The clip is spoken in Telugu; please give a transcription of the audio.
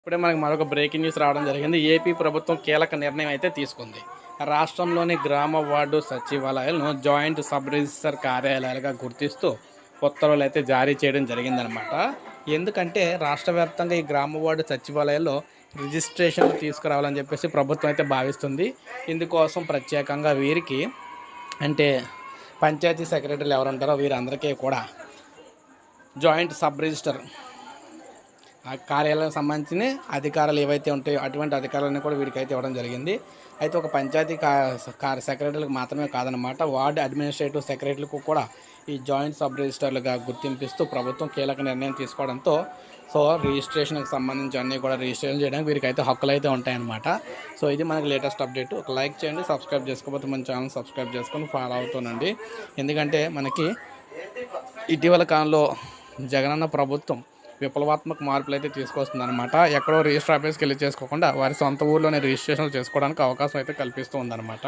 ఇప్పుడే మనకి మరొక బ్రేకింగ్ న్యూస్ రావడం జరిగింది. ఏపీ ప్రభుత్వం కీలక నిర్ణయం అయితే తీసుకుంది. రాష్ట్రంలోని గ్రామ వార్డు సచివాలయాలను జాయింట్ సబ్ రిజిస్టర్ కార్యాలయాలుగా గుర్తిస్తూ ఉత్తర్వులు అయితే జారీ చేయడం జరిగిందనమాట ఎందుకంటే రాష్ట్ర వ్యాప్తంగా ఈ గ్రామ వార్డు సచివాలయాల్లో రిజిస్ట్రేషన్ తీసుకురావాలని చెప్పేసి ప్రభుత్వం అయితే భావిస్తుంది. ఇందుకోసం ప్రత్యేకంగా వీరికి అంటే పంచాయతీ సెక్రటరీలు ఎవరుంటారో వీరందరికీ కూడా జాయింట్ సబ్ రిజిస్టర్ ఆ కార్యాలయం సంబంధించిన అధికారాలు ఏవైతే ఉంటాయో అటువంటి అధికారాలన్నీ కూడా వీడికైతే ఇవ్వడం జరిగింది. అయితే ఒక పంచాయతీ కా సెక్రటరీలకు మాత్రమే కాదనమాట వార్డు అడ్మినిస్ట్రేటివ్ సెక్రటరీలకు కూడా ఈ జాయింట్ సబ్ రిజిస్టర్లుగా గుర్తింపిస్తూ ప్రభుత్వం కీలక నిర్ణయం తీసుకోవడంతో సో రిజిస్ట్రేషన్కి సంబంధించి అన్నీ కూడా రిజిస్ట్రేషన్ చేయడానికి వీరికైతే హక్కులు అయితే ఉంటాయన్నమాట. సో ఇది మనకి లేటెస్ట్ అప్డేట్. ఒక లైక్ చేయండి సబ్స్క్రైబ్ చేసుకోకపోతే మన ఛానల్ సబ్స్క్రైబ్ చేసుకొని ఫాలో అవుతానండి ఎందుకంటే మనకి ఇటీవల కాలంలో జగనన్న ప్రభుత్వం విప్లవాత్మక మార్పులు అయితే తీసుకొస్తుందన్నమాట. ఎక్కడో రిజిస్టర్ ఆఫీస్కి వెళ్ళి చేసుకోకుండా వారి సొంత ఊర్లోనే రిజిస్ట్రేషన్లు చేసుకోవడానికి అవకాశం అయితే కల్పిస్తూ ఉందన్నమాట.